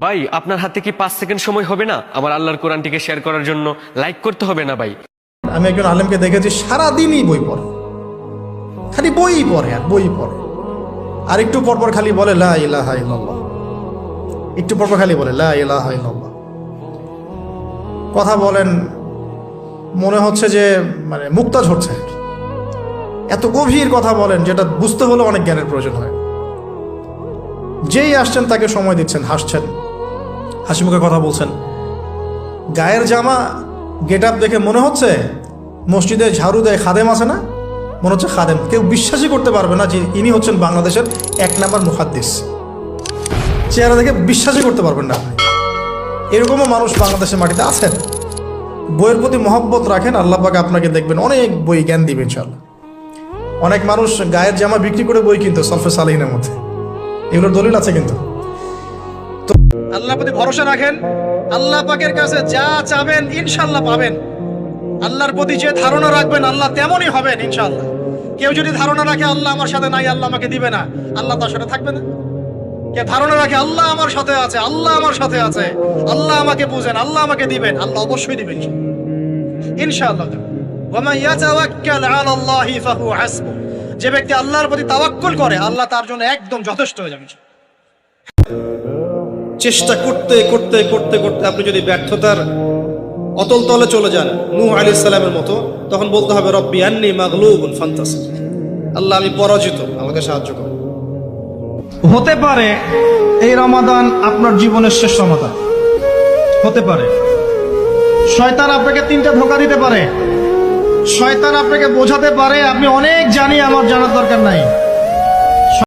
ভাই, আপনার হাতে কি পাঁচ সেকেন্ড সময় হবে না? আমার আল্লাহর কোরআনটিকে শেয়ার করার জন্য লাইক করতে হবে না ভাই? আমি একজন আলেমকে দেখেছি, সারাদিনই বই পড়ে। খালি বই পড়ে আর বই পড়ে। আর একটু পরপর খালি বলে একটু পরপর খালি বলে কথা বলেন, মনে হচ্ছে যে মানে মুক্তা ঝরছে। এত গভীর কথা বলেন, যেটা বুঝতে হলে অনেক জ্ঞানের প্রয়োজন হয়। যেই আসছেন তাকে সময় দিচ্ছেন, হাসছেন। হাসি মুখে কথা বলছেন। গায়ের জামা গেট আপ দেখে মনে হচ্ছে মসজিদে ঝাড়ু দেয় খাদেম আছে না? মনে হচ্ছে খাদেম। কেউ বিশ্বাসই করতে পারবে না যে ইনি হচ্ছেন বাংলাদেশের এক নাম্বার মুখাদ্দিস চেহারা দেখে বিশ্বাসই করতে পারবেন না আপনি। এরকমও মানুষ বাংলাদেশের মাটিতে আছেন। বইয়ের প্রতি মহব্বত রাখেন, আল্লাহ পাকে আপনাকে দেখবেন অনেক বই জ্ঞান দিবে ইনশাল্লাহ অনেক মানুষ গায়ের জামা বিক্রি করে বই কিনতো সলফে সালিনের মধ্যে। এগুলোর দলিল আছে কিন্তু। আল্লাহ প্রতি ভরসা রাখেন। আল্লাহ পাকের কাছে যা চাবেন ইনশাল্লাহ পাবেন। আল্লাহর প্রতি যে ধারণা রাখবেন, আল্লাহ তেমনই হবেন ইনশাল্লাহ। কেউ যদি ধারণা রাখে, আল্লাহ আমার সাথে নাই, আল্লাহ আমাকে দিবে না। আল্লাহ তার সাথে থাকবে না। কে ধারণা রাখে, আল্লাহ আমার সাথে আছে, আল্লাহ আমার সাথে আছে, আল্লাহ আমাকে বুঝেন, আল্লাহ আমাকে দিবেন। আল্লাহ অবশ্যই দিবেন ইনশাআল্লাহ যে ব্যক্তি আল্লাহর প্রতি তাওয়াক্কুল করে, আল্লাহ তার জন্য একদম যথেষ্ট হয়ে যাবে। চেষ্টা করতে করতে করতে করতে আপনি যদি ব্যর্থতার অতল তলে চলে যান, নূহ আলী সালামের মতো, তখন বলতে হবে, রব্বি আন্নি মাগলুবুন ফান্তাসির। আল্লাহ, আমি পরাজিত, আমাকে সাহায্য করো হতে পারে এই রমাদান আপনার জীবনের শেষ রমাদান। হতে পারে। শয়তান আপনাকে তিনটা ধোকা দিতে পারে। শয়তান আপনাকে বোঝাতে পারে, আপনি অনেক জানি, আমার জানার দরকার নাই।